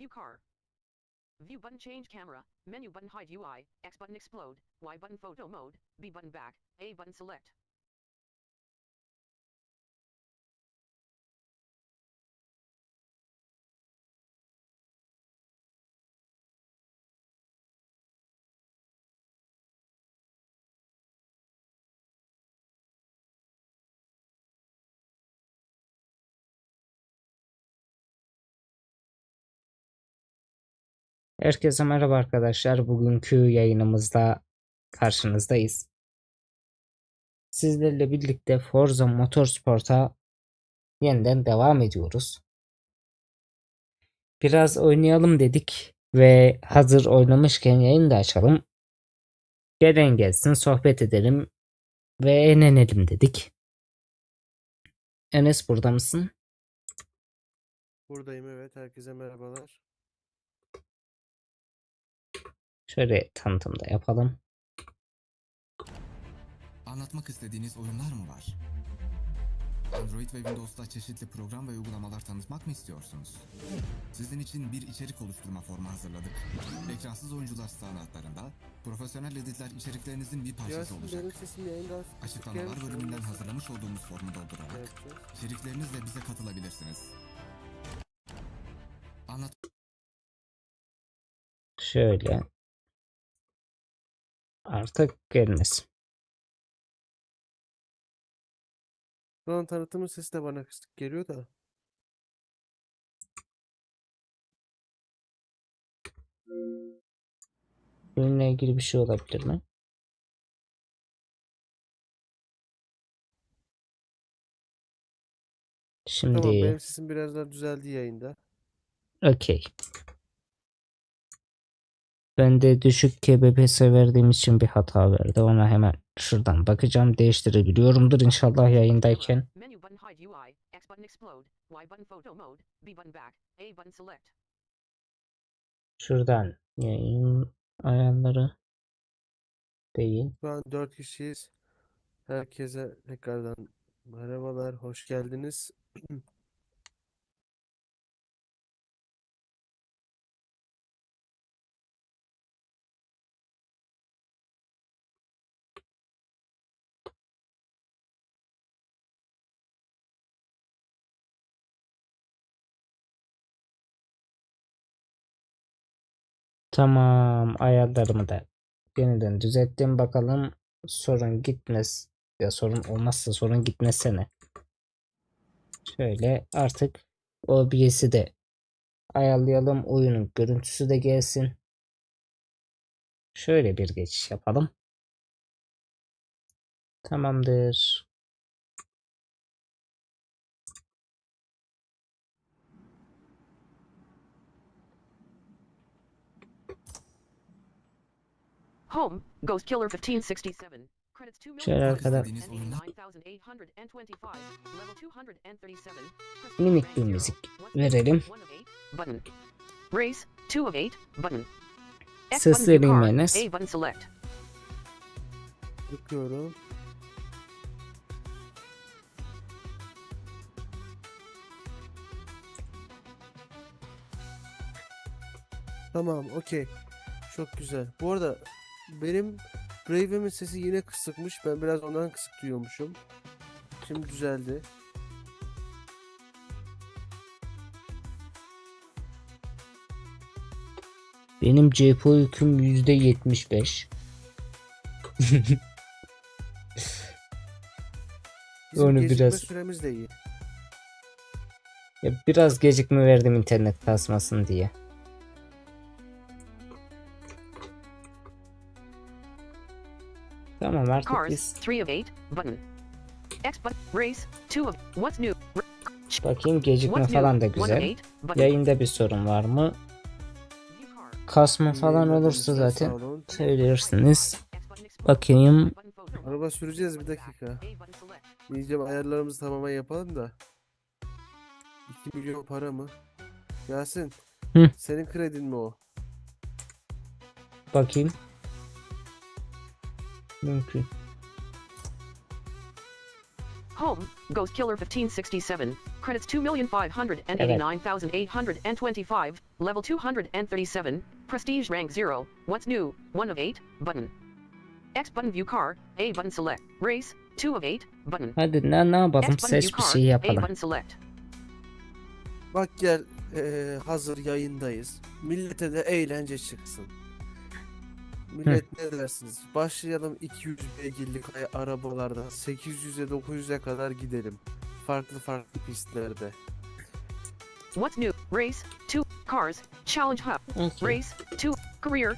View car. View button change camera. Menu button hide UI. X button explode. Y button photo mode. B button back. A button select. Herkese merhaba arkadaşlar. Bugünkü yayınımızda karşınızdayız. Sizlerle birlikte Forza Motorsport'a yeniden devam ediyoruz. Biraz oynayalım dedik ve hazır oynamışken yayını da açalım. Gelen gelsin sohbet edelim ve eğlenelim dedik. Enes burada mısın? Buradayım evet. Herkese merhabalar. Şöyle tanıtım da yapalım. Anlatmak istediğiniz oyunlar mı var? Android ve Windows'ta çeşitli program ve uygulamalar tanıtmak mı istiyorsunuz? Sizin için bir içerik oluşturma formu hazırladık. Ekransız oyuncular standartlarında profesyonel editler içeriklerinizin bir parçası olacak. Açıklamalar bölümünden hazırlamış olduğumuz formu doldurarak içeriklerinizle bize katılabilirsiniz. Anlat Şöyle. Artık gelmez. Şu an tanıtımın sesi de bana kısık geliyor da. Bununla ilgili bir şey olabilir mi? Tamam Şimdi benim sesim biraz daha düzeldi yayında. okey. Ben de düşük kbps verdiğim için bir hata verdi. Ona hemen şuradan bakacağım. Değiştirebiliyorumdur inşallah yayındayken. Şuradan yayın ayarları değil. Şu an 4 kişiyiz. Herkese tekrardan merhabalar, hoş geldiniz. Tamam ayarlarımı da yeniden düzelttim. Bakalım sorun gitmez ya sorun olmazsa sorun gitmesene. Şöyle artık OBS'i de ayarlayalım. Oyunun görüntüsü de gelsin. Şöyle bir geçiş yapalım. Tamamdır. Home. Ghost Killer 1567. Credits 2 million. Şöyle arkada 9,825. Level 237. Press Minik rank bir zero. müzik verelim. next? One of eight. Button. Race. 2 of 8. Button. X Ses button view vereyim car. Enes. A button select. Bakıyorum. Tamam, okey. Çok güzel. Bu arada benim Brave'imin sesi yine kısıkmış. Ben biraz ondan kısık duyuyormuşum. Şimdi düzeldi. Benim GPU yüküm %75. Bizim Onu gecikme biraz- süremiz de iyi. Ya biraz gecikme verdim internet kasmasın diye. Tamam artık Cars. biz 3 of 8. Button. X button. Race. 2 of. What's new? Bakayım gecikme What's new? falan da One of güzel. 8. Button. Yayında bir sorun var mı? Kasma falan olursa zaten söylersiniz. Bakayım. Araba süreceğiz bir dakika. İyice ayarlarımızı tamamen yapalım da. 2 milyon para mı? Yasin. Hı. Senin kredin mi o? Bakayım. Mümkün. Home, Ghost Killer 1567. Credits 2,589,825. Level 237. Prestige rank 0. What's new? 1 of 8. Button. X button view car. A button select. Race. 2 of 8. Button. Hadi ne, ne yapalım X button view seç bir car. şey A yapalım. button select. Bak gel eee, hazır yayındayız. Millete de eğlence çıksın. Millet ne dersiniz? Başlayalım 200 beygirlik ay- arabalardan 800'e 900'e kadar gidelim. Farklı farklı pistlerde. What's new? Race. 2. Cars. Challenge hub. Okey. Race. 2. Career.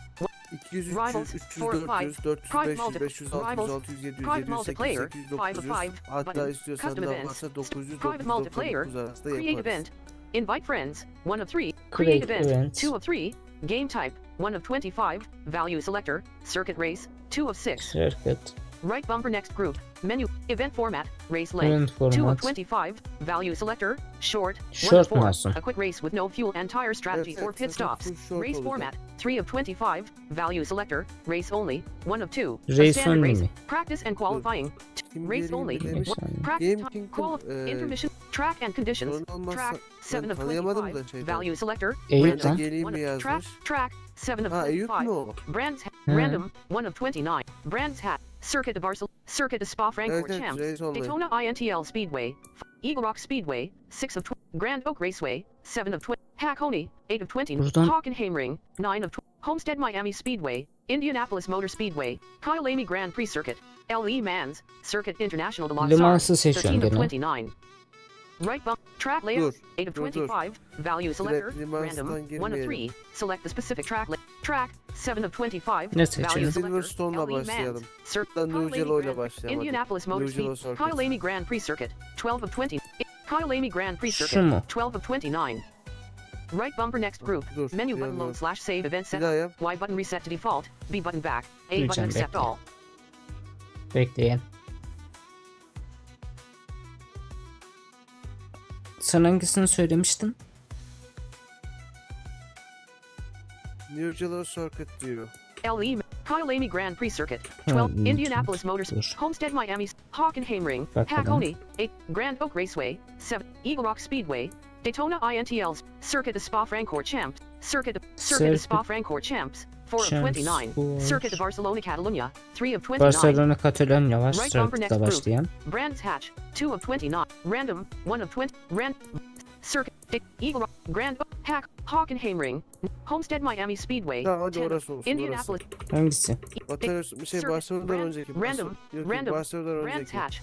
200, 300, Rivals, 300, four of 400, 400, Private 500, multi- 500, 600, Rivals, 600, 700, private 700, 800, multiplayer, 800, five of 900. five, Hatta istiyorsan custom da varsa 900, private 900, multiplayer, 900 arasında Create yaparız. event. Invite friends. 1 of 3. Create Create event. event. 2 of 3. Game type. 1 of 25. Value selector. Circuit race. 2 of 6. Circuit. Right bumper next group. Menu. Event format. Race Event length. 2 of 25. Value selector. Short. 1 Short of 4. olsun? A quick race with no fuel and tire strategy Evet, or pit zaten stops. Race format. 3 of 25. Value selector. Race only. 1 of 2. A Race standard only race. Practice and qualifying. Kim Race only. demiş. Bir saniye. Practice Game time. Kingdom, intermission. Track and conditions. Olmazsa Track. 7 of tanıyamadım 25. şeyden. Value selector. Eyüp Ben lan. geleyim One of- Track. yazmış? Track. 7 of Ha Eyüp 25. o? Brands hat. Hı. Random. 1 of 29. Brands hat. Circuit de Barcelona. Circuit de Spa-Francorchamps. Evet evet Race only. Daytona INTL Speedway. F- Eagle Rock Speedway. 6 of 20. Grand Oak Raceway. 7 of 20. Hackney. 8 of 20. Buradan- Hockenheimring. 9 of 20. Homestead Miami Speedway. Indianapolis Motor Speedway. Kyalami Grand Prix Circuit. L.E. Mans. Circuit International de Los Le Mans'ı Arts. seçiyorum 13 of gene. 29. Right bump. Track layout. Dur. 8 of dur, dur. 25. Value selector. Random. 1 of 3. Select the specific track. la- Track. 7 of 25. Ne seçelim? Value selector. Silverstone'la L.E. Mans. başlayalım. Cir- Lan Kyle New Lamy ile Grand- Indianapolis Motor New Jello Speed. Kyle Lamy Grand Prix Circuit. 12 of 20. Kyle Lamy Grand Prix Circuit. 12 of 29. Right bumper next group. Dur, Menu button load slash save event Bir set. Y button reset to default. B button back. A button accept bekle. all. Bekleyin. Sen hangisini söylemiştin? New Jello Circuit diyor. LE Kyle Lamy Grand Prix Circuit. Hmm, 12 hmm, Indianapolis Motors. Homestead Miami. Hockenheimring. Hackney. 8 Grand Oak Raceway. 7 Eagle Rock Speedway. Daytona INTLs. Circuit de Spa-Francorchamps. Circuit de, Circuit de Spa-Francorchamps. 4 of 29. for- Circuit de Barcelona Catalunya. 3 of 29. Barcelona Katalonya var. Right bumper next Circuit'la group. Brands Hatch, 2 of 29. Random, 1 of 20. Rand, Circuit, Dick, Eagle Grand, Hack, Hockenheimring, Homestead Miami Speedway. Tamam hadi orası olsun. Indianapolis, Hangisi? Orası. Bir şey Barcelona'dan önceki. Random, yok, yok, Random, Barcelona'dan Brands önceki. Hatch,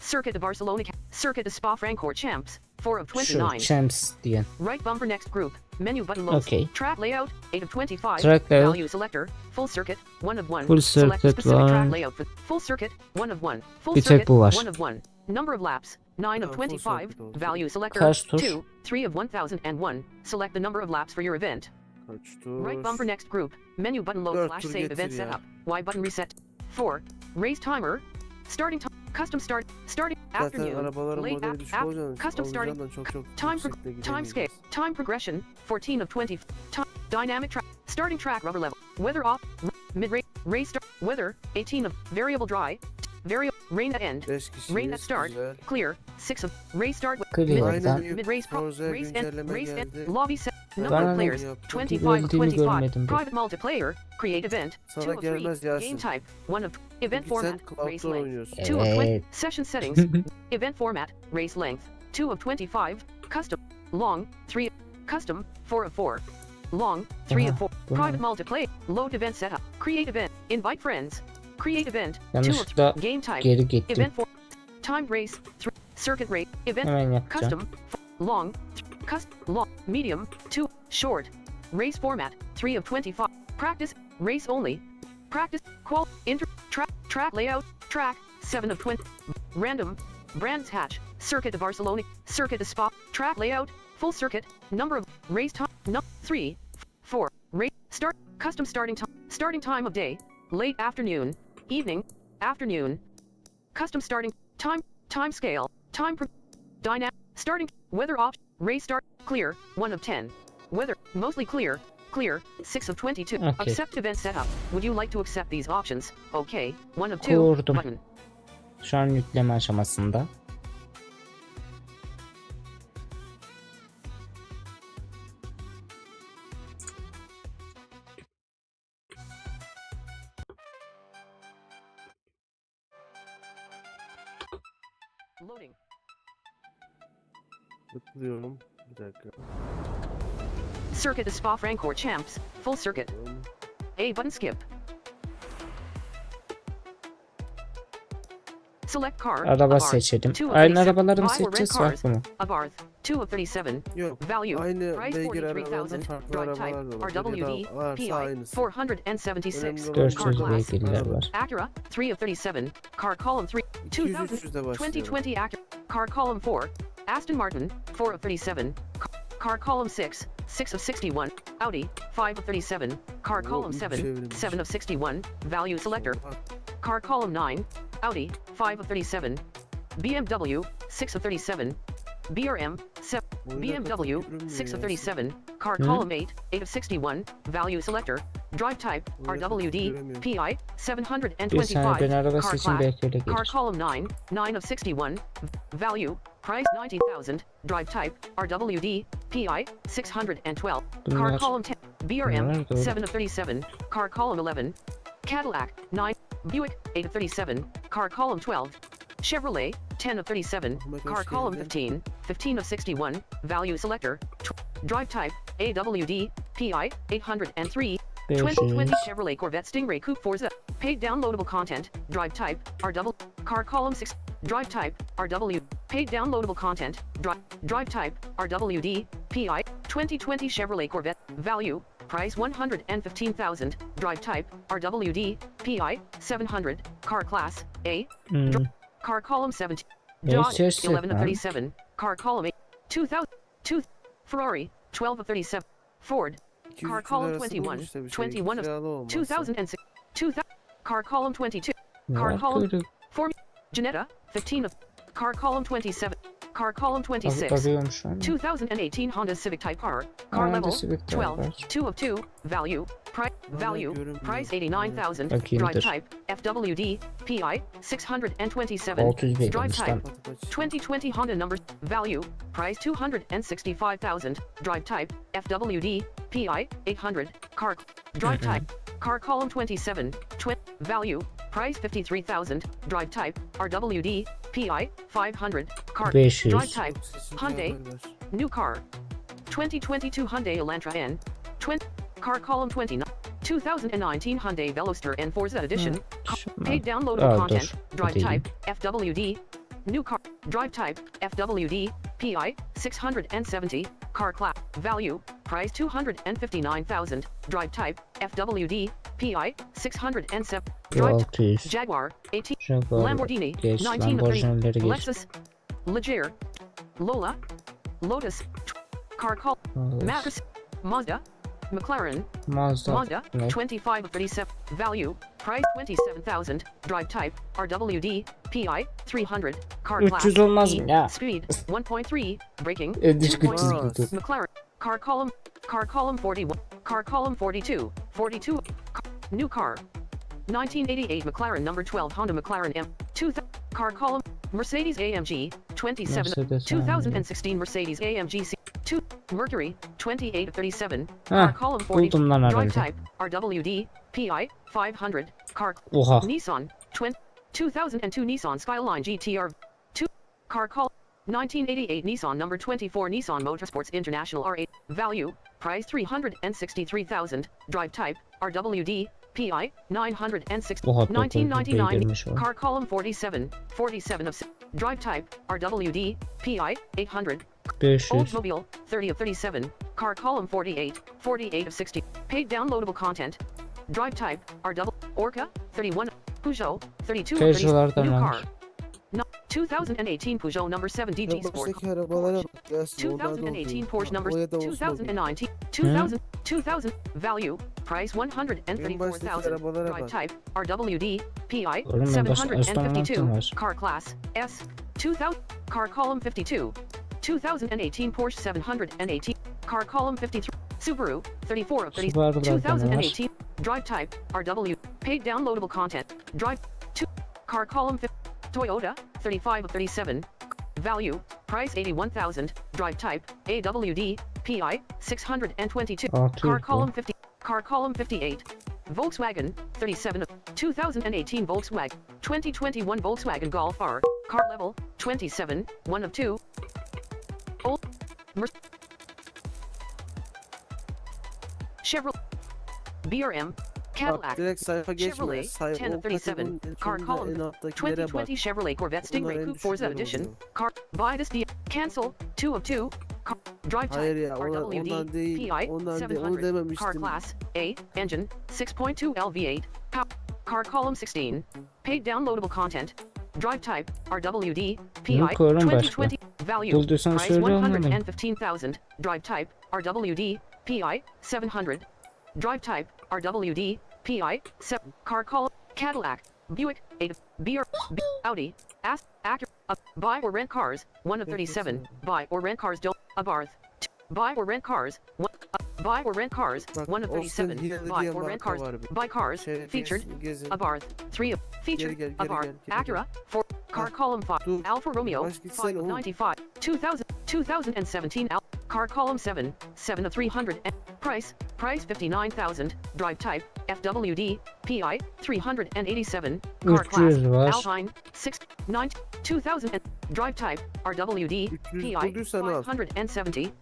Circuit de Barcelona, Circuit de Spa-Francorchamps. 4 of Şu 29. Champs diyen. Right bumper next group. Menu button loads. Okay. Track layout, 8 of 25. Track layout. Value selector, full circuit, 1 of 1. Full Select circuit specific var. track layout for full circuit, 1 of 1. Full Bir tek circuit, 1 of 1. Number of laps, 9 of 25. circuit. Value selector, Kaç 2, 3 of 1001. Select the number of laps for your event. Kaç? Right bumper next group. Menu button load slash save event ya. setup. Y button reset. 4. Race timer. Starting time. Custom start. Starting Zaten afternoon. arabaların late modeli ap- ap- custom starting. çok çok Time, for, pro- time scale. Time progression. 14 of 20. Time. Dynamic track. Starting track rubber level. Weather off. Mid race. Race start. Weather. 18 of variable dry. Variable. Rain at end. 5 Rain at start. Güzel. Clear. 6 of race start. Clear. Mid, Aynen. Aynen. mid race pro. Race end. Race end. Lobby set. Number of players. 25 of 25. Private multiplayer. Create event. Sana 2 of 3. gelmez Yasin. Game type. 1 of event Çünkü sen format. Race Cloud'dan length. oynuyorsun. 2 of 20. Evet. Session settings. event format. Race length. 2 of 25. Custom. Long. 3. Custom. 4 of 4. Long. 3 Aha, of 4. bu ne? Private multiplayer. Load event setup. Create event. Invite friends. Create event. 2 of 3. Game type. Event 4, time race. 3. Circuit rate. Event custom, f- long, custom, long, medium, 2, short, race format, 3 of 25, practice, race only, practice, qual, inter, track, track layout, track, 7 of 20, random, brands hatch, circuit of Barcelona, circuit of Spa, track layout, full circuit, number of, race time, no, 3, 4, race, start, custom starting time, starting time of day, late afternoon, evening, afternoon, custom starting, time, time scale, time, pro- dynamic, starting, weather off, race start, clear, 1 of 10. Weather, mostly clear, clear, 6 of 22. Okay. Accept event setup. Would you like to accept these options? Okay, 1 of 2, Kurdum. button. Şu an yükleme aşamasında. Loading. Tıklıyorum. Bir dakika. Circuit is Spa Francorchamps. Champs. Full circuit. A button skip. Select car. Araba seçelim. Aynı 37. arabaları mı seçeceğiz mı? Abarth. 2 of 37. Yok. Value. Aynı Price beygir arabalarda 43,000. farklı Drive type. arabalar var. RWD. Biri varsa PI. aynısı. 476. Önemli olan 400 Car class. beygirler var. Acura. 3 of 37. Car column 3. 2000. 200-300'de başlıyorum. 2020 Acura. Car column 4. Aston Martin. 4 of 37. Car, car column 6. 6 of 61. Audi. 5 of 37. Car Oo, column iyi 7. çevirmiş. 7 of 61. Value selector. Car column 9. Audi. 5 of 37. BMW. 6 of 37. BRM. 7. BMW, 6 of 37, car Hmm. column 8, 8 of 61, value selector, drive type, Boyuna RWD, katılıyorum ya. PI, Bir saniye 725, ben araba car seçim class, belki öyle car column 9, 9 of 61, value, price 90,000, drive type, RWD, PI, 612, car Bunlar- column 10, BRM, bunlar doğru. 7 of 37, car column 11, Cadillac, 9, Buick, 8 of 37, car column 12, Chevrolet, 10 of 37, Oh gosh, car column yeah, 15, 15 of 61, value selector, tw- drive type, AWD, PI, 803, 2020 Chevrolet Corvette Stingray Coupe Forza, paid downloadable content, drive type, RW, car column 6, drive type, RW, paid downloadable content, drive, drive type, RWD, PI, 2020 Chevrolet Corvette, value, price 115,000, drive type, RWD, PI, 700, car class, A, Hmm. Car column 17, Ne Dodge, 11 of 37, car column 8, 2000, 2, Ferrari, 12 of 37, Ford, car column arası 21, işte 21 of 2006, 2000, car column 22, car column, böyle? Janetta, 15 of, car column 27, car column 26, Arıyorum şu an. 2018 Honda Civic Type R, car Honda level, Civic Type 12, R. 2 of 2, value, price, value, price 89,000, Bakayım drive type, FWD, PI, 627, 600 drive type, lan. Hadi kaç. 2020 Honda number. value, price 265,000, drive type, FWD, PI, 800, car, drive type, car column 27, twi- value, price 53,000, drive type, RWD, PI, 500, car, 500. drive type, Çok Hyundai. new car, 2022 Hyundai Elantra N, 20, car column 29, 2019 Hyundai Veloster N Forza Edition, Şundan. Paid downloadable Aa, content. Drive type. FWD. New car. Drive type. FWD. PI. 670. Car class. Value. Price 259,000. Drive type. FWD. PI. 607. Drive Jaguar. 18. Lamborghini. Geç 19 of 30. Lamborghini'leri geç. Lexus. Leger. Lola. Lotus. Car call. Matrix. Mazda. McLaren. Mazda. Mazda, Ne? 25 of 37. Value, price 27,000. Drive type, RWD, PI, 300. Car class, E? Speed, 1.3. Braking, Ödüş 2.0. gücüz Olmaz. bulduk. McLaren, car column, car column 41. Car column 42. 42. Car, new car. 1988 McLaren number 12 Honda McLaren M. 2000. Car column, Mercedes AMG, 27. Mercedes 2016 Mercedes AMG C. 2. Mercury, 28 of 37. Heh, Car column 40. Drive type, RWD, PI, 500. Car, Oha. Nissan, 20, 2002 Nissan Skyline GTR, 2. Car call, 1988 Nissan number 24 Nissan Motorsports International R8. Value, price 363,000. Drive type, RWD, PI, 960 1999. Car column 47, 47 of. Drive type, RWD, PI, 800. 500. Oldsmobile, 30 of 37. Car column 48, 48 of 60. Paid downloadable content. Drive type, RW, Orca, 31. Peugeot, 32 of 30. New car. No, 2018 Peugeot number 7 DG Sport. baştaki arabalara bak. Gelsin, onlar da 2018. Porsche number O ya da Oldsmobile. 2019 2000 2000 value price 134,000 drive type RWD PI Oğlum ben başka Aston 752 car class S 2000 car column 52 2018 Porsche 718 car column 53 Subaru 34 of 30 2018 drive type RW paid downloadable content drive 2 car column 50 Toyota 35 of 37 value price 81000 drive type AWD PI 622 ah, car 600 bu. column 50 car column 58 Volkswagen, 37 of 2018 Volkswagen, 2021 Volkswagen Golf R, car level, 27, 1 of 2. Old, Mer- Chevrolet, BRM, Cadillac, direkt sayfa geçme. Chevrolet, Say, 10 o of 37, kategorinin en car sonunda column, en alttakilere bak. 2020 Chevrolet Corvette Bunlar Stingray Coupe Forza düşükleri Edition, car, buy this deal, cancel, 2 of 2, car, drive type, RWD. PI, Ondan değil. Onu 700, car class, A, engine, 6.2 LV8, pow, car column 16, paid downloadable content, drive type, RWD, PI, Yok 2020, value, price 115,000, drive type, RWD, PI, 700, drive type, RWD, PI, 7, car column, Cadillac, Buick, 8, BR, B, Audi, Ast, Acura, uh, buy or rent cars, 1 of 37, buy or rent cars don't, Abarth, t- buy or rent cars, one, uh, buy or rent cars, 1 of 37, buy or rent cars, buy cars, featured. Abarth, 3 of, featured, Abarth, Acura, 4, car Ah, column 5. Alfa Romeo, Yavaş 5 of 95, 2000, 2017 Al- car column 7, 7 of 300, and price, price 59,000, drive type, FWD, PI, 387, car class, Alpine, 6, 9, 2000, and drive type, RWD, PI, bulduysan al. 570,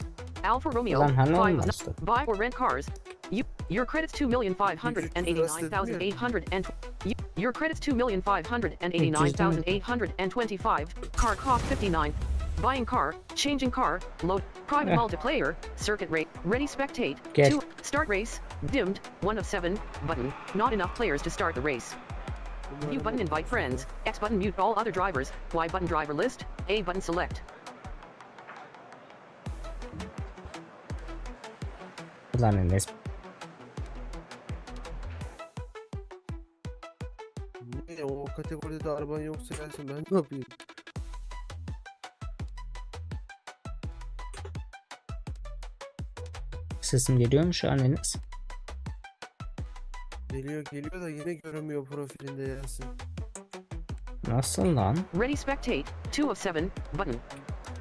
Alfa Romeo, Ulan 5? Buy or rent cars. You, your credits two million five hundred and eighty-nine thousand eight hundred and you, your credits two million five hundred and eighty-nine thousand eight hundred and twenty-five. Car cost fifty-nine. Buying car, changing car, load, private multiplayer, circuit rate, ready spectate. Gel. Two, start race, dimmed, one of seven, button. Not enough players to start the race. View button invite friends, X button mute all other drivers, Y button driver list, A button select. Ulan Enes. Ne o kategoride araban yoksa gelsin ben ne yapayım? Sesim geliyor mu şu an Enes? Geliyor geliyor da yine göremiyor profilinde Yasin. Nasıl lan? Ready spectate, 2 of 7, button.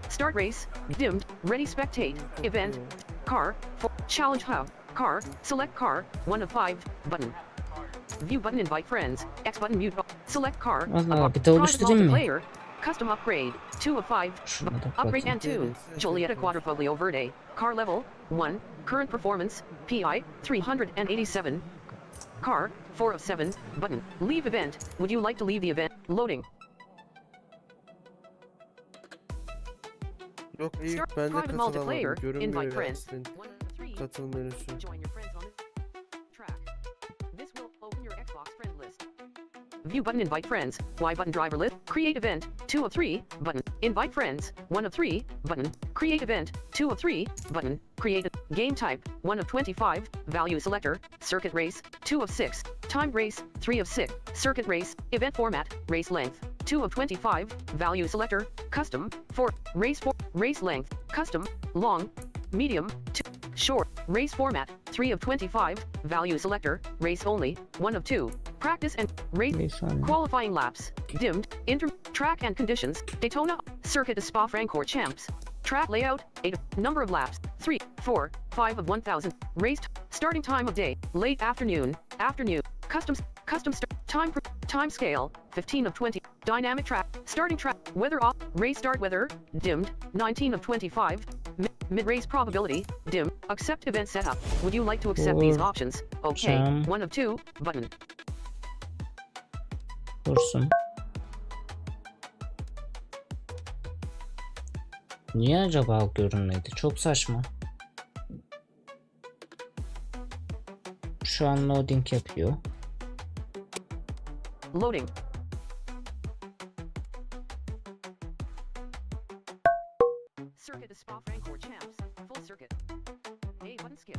Start race, dimmed, ready spectate, event, car, for, challenge hub, car, select car, 1 of 5, button. View button invite friends, X button mute, select car, Allah, bir de private oluşturayım mı? Custom upgrade, 2 of 5, Şuna da upgrade and tunes, Jolieta Quadrifoglio Verde, car level, 1, current performance, PI, 387, car, 4 of 7, button, leave event, would you like to leave the event, loading. Yok iyi Start ben de private multiplayer, katılamadım. invite friends. One three. Katıl menüsü. Join your View button invite friends. Y button driver list. Create event. Two of three button. Invite friends. One of three button. Create event. Two of three button. Create game type. One of 25. Value selector. Circuit race. Two of six. Time race. Three of six. Circuit race. Event format. Race length. 2 of 25, value selector, custom, 4, race for, race length, custom, long, medium, 2, short, race format, 3 of 25, value selector, race only, 1 of 2, practice and race, saniye. qualifying laps, dimmed, inter, track and conditions, Daytona, circuit to Spa Francorchamps, champs, track layout, 8, number of laps, 3, 4, 5 of 1000, race, starting time of day, late afternoon, afternoon, custom, custom start, time, time scale, 15 of 20, dynamic track, starting track, weather off, race start weather, dimmed, 19 of 25, mid, mid-race probability, dim, accept event setup, would you like to accept these options? Okay, Some- 1 of 2, button. Dursun. Niye acaba görünmedi? Çok saçma. Şu an loading yapıyor. Loading. Circuit Spa Francorchamps. Circuit. A button skip.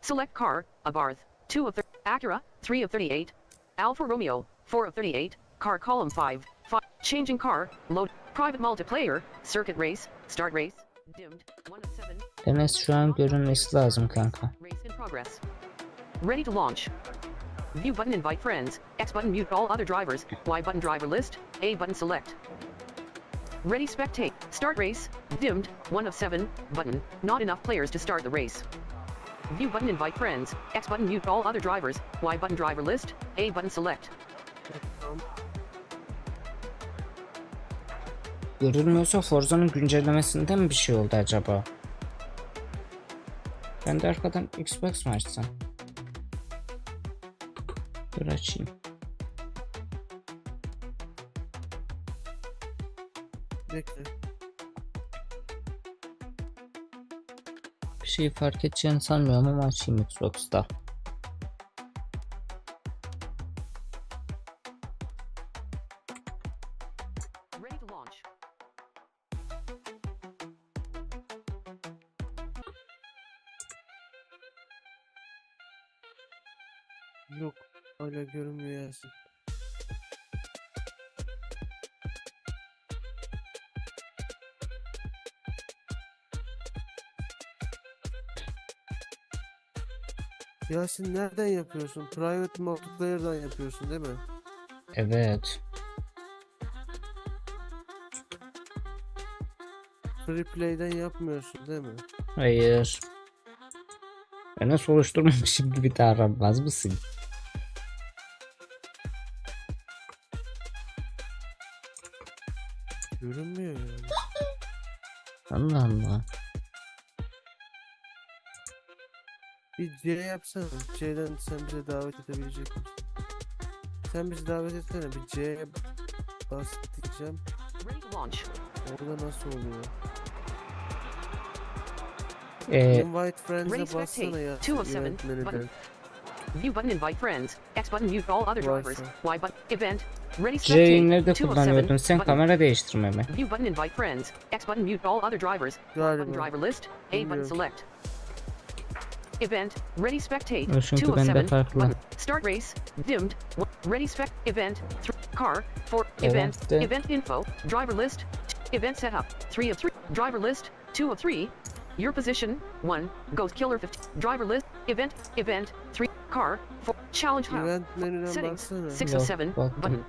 Select car, Abarth, 2 of 30, Acura, 3 of 38, Alfa Romeo, 4 of 38, car column 5, 5, changing car, load, private multiplayer, circuit race, start race, dimmed, 1 of 7, Enes şu an görünmesi lazım kanka. Race in progress. Ready to launch. View button invite friends. X button mute all other drivers. Y button driver list. A button select. Ready spectate. Start race. Dimmed. 1 of 7. Button. Not enough players to start the race. View button invite friends. X button mute all other drivers. Y button driver list. A button select. Görülmüyorsa Forza'nın güncellemesinde mi bir şey oldu acaba? Ben de arkadan Xbox mı açsam? Dur açayım. Bekle. Bir şey fark edeceğini sanmıyorum ama açayım Xbox'ta. Yasin nereden yapıyorsun? Private multiplayer'dan yapıyorsun değil mi? Evet. Free play'den yapmıyorsun değil mi? Hayır. Ben nasıl oluşturmamışım gibi davranmaz mısın? C yapsana. C'den sen bize davet edebilecek misin? Sen bizi davet etsene. Bir C'ye bas diyeceğim. Orada nasıl oluyor? Ee, Invite friends'e bassana ya. Two of seven. event menüden. Button. View button invite friends. X button mute all other drivers. Y button event. Ready C'yi nerede kullanıyordun? Sen Button. kamera değiştirme mi? View button invite friends. X button mute all other drivers. Galiba. driver list. A button select. Event. Ready spectate. O çünkü Two of bende seven. farklı. Button. Start race. Dimmed. One. Ready spec. Event. Three. Car. Four. Event. de. Event info. Driver list. t- Event setup. Three of three. Driver list. Two of three. Your position. One. Ghost killer 50. Driver list. Event. Event. Three. Car. Four. Challenge house. Event menüden Settings. baksana. Six of seven. baktım. Button.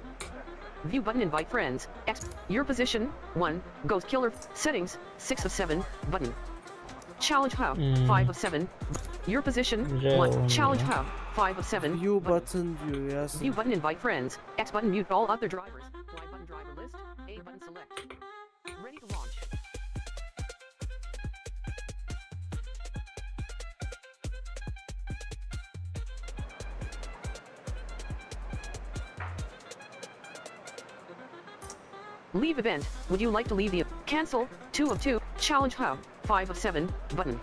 View button invite friends. X. Your position. One. Ghost killer. Settings. Six of seven. Button. Challenge how. Hmm. Five of seven. Your position. Güzel One. olmuyor. Challenge how. Five of seven. View Button. button diyor Yasin. View button invite friends. X button mute all other drivers. Y button driver list. A button select. Ready to launch. Leave event. Would you like to leave the cancel? Two of two. Challenge how? Five of seven. Button.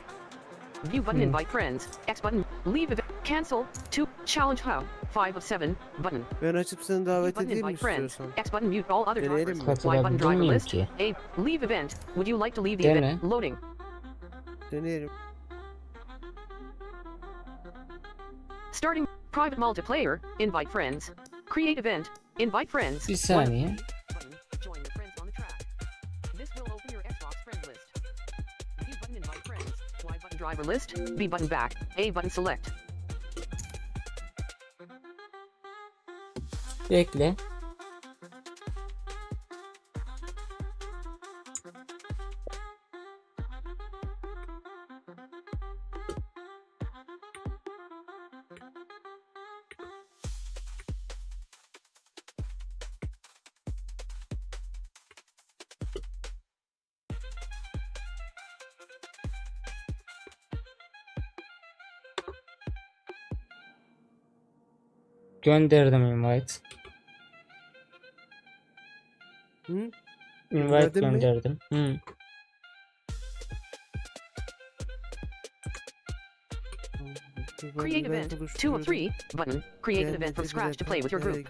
View button invite friends. X button. Leave event. Cancel. Two. Challenge how? Five of seven. Button. Ben açıp seni davet button edeyim mi invite friends. istiyorsan? X button mute all other Deneyelim drivers. mi? Y button Katılabilir driver miyim list. ki? A. Leave event. Would you like to leave the Dene. event? Loading. Deneyelim. Starting private multiplayer. Invite friends. Create event. Invite friends. Bir One- saniye. Driver list. B button back. A button select. Bekle. Gönderdim invite. Hı? Invite Gönderdin mi? Hı. Create event. Two of three. Button. Create an event from scratch to play with your group.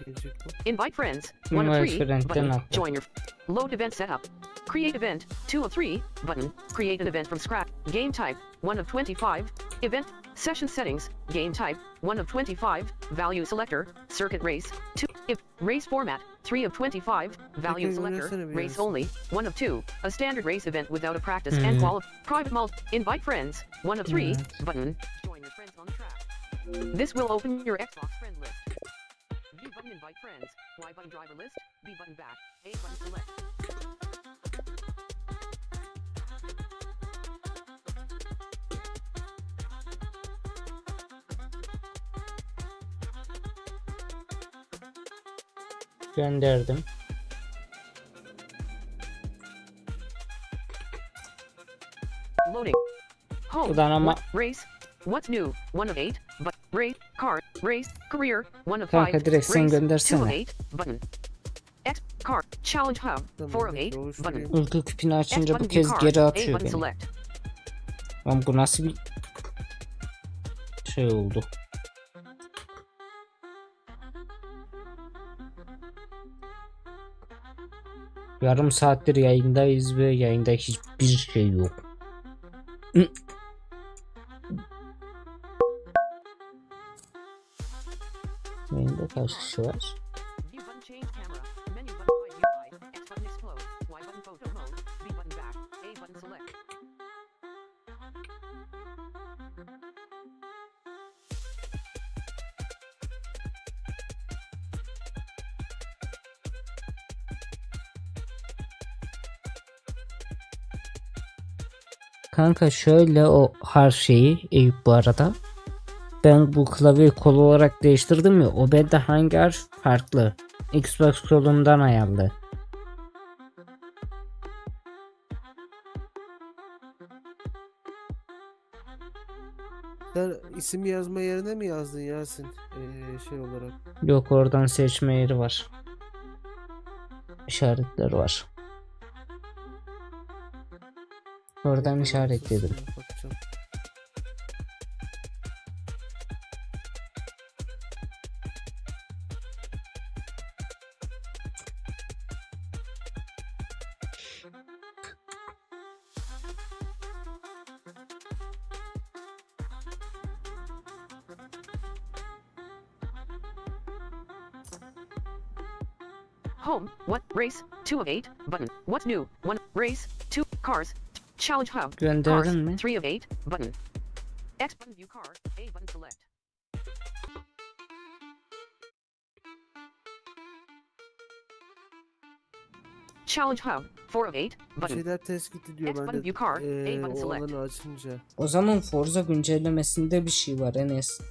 Invite friends. One of three. Button. Join your. Load event setup. Create event. Two of three. Button. Create an event from scratch. Game type. One of 25. Event. Session settings. Game type. One of 25. Value selector. Circuit race. Two. If race format. Three of 25. Value selector. Race only. One of two. A standard race event without a practice and Hmm. qualify. Private mult. Invite friends. One of three. Evet. Button. Join your friends on the track. This will open your Xbox friend list. View button invite friends. Y button driver list. B button back. A button select. Gönderdim. Loading. Home. Ulan ama-? Race. What's new? One of eight. But race. Car. Race. Career. One of Kanka five. direkt sen. Two of göndersene. eight. Button. X. Car. Challenge hub. Four of eight. Button. Uyku küpünü X açınca bu kez card. geri atıyor button beni. select. Lan bu nasıl bir şey oldu? Yarım saattir yayındayız ve yayında hiçbir şey yok. Yayında kaç kişi var? Kanka şöyle o harf şeyi Eyüp bu arada. Ben bu klavyeyi kol olarak değiştirdim ya o bende hangi harf farklı. Xbox kolumdan ayarlı. Sen isim yazma yerine mi yazdın Yasin? Ee, şey olarak. Yok oradan seçme yeri var. İşaretler var. Oradan işaretledim. Home. What? Race. Two of eight. Button. What's new? One. Race. Two. Cars. Challenge hub. Gönderdin mi? Three of eight. Button. X button view car. A button select. Challenge hub. Four of eight. Bir Button. şeyler tespit ediyor X button bende. view card. A Ee, button o select. alanı açınca. O zaman Forza güncellemesinde bir şey var Enes.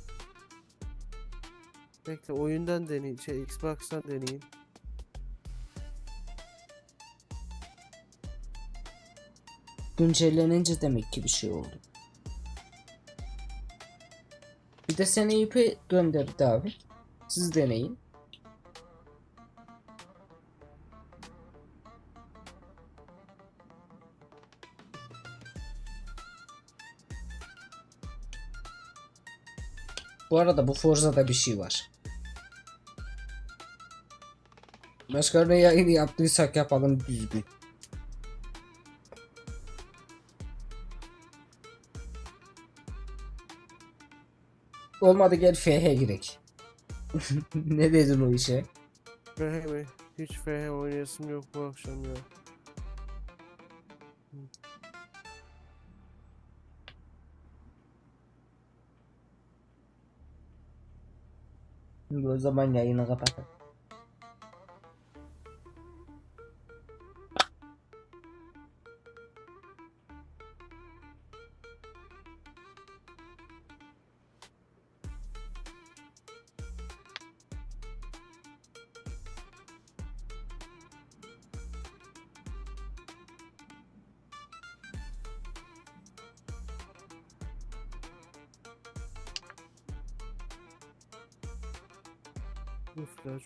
Bekle oyundan deneyeyim. Şey Xbox'tan deneyeyim. Güncellenince demek ki bir şey oldu. Bir de seni Eyüp'e gönderdi abi. Siz deneyin. Bu arada bu Forza'da bir şey var. Başka ne yayını yaptıysak yapalım düzgün. Olmadı gel FH girek. ne dedin o işe? FH mi? Hiç FH oynayasım yok bu akşam ya. O zaman yayını kapat.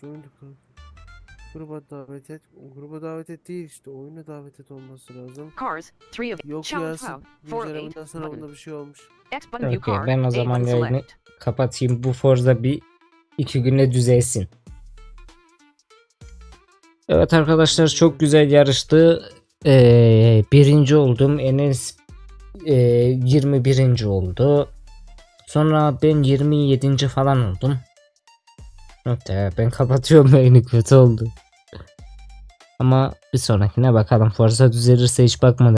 Oyundu kanka. Gruba davet et. Gruba davet et değil işte. Oyuna davet et olması lazım. Cars. Three of Yok eight. Güncellemeden sonra bunda bir şey olmuş. Okey, ben o zaman yayını-. Kapatayım bu Forza bir iki güne düzelsin. Evet arkadaşlar çok güzel yarıştı. Ee, birinci oldum. Enes e, 21. oldu. Sonra ben 27. falan oldum. Nokta ben kapatıyorum yayını kötü oldu. Ama bir sonrakine bakalım. Forza düzelirse hiç bakmadım.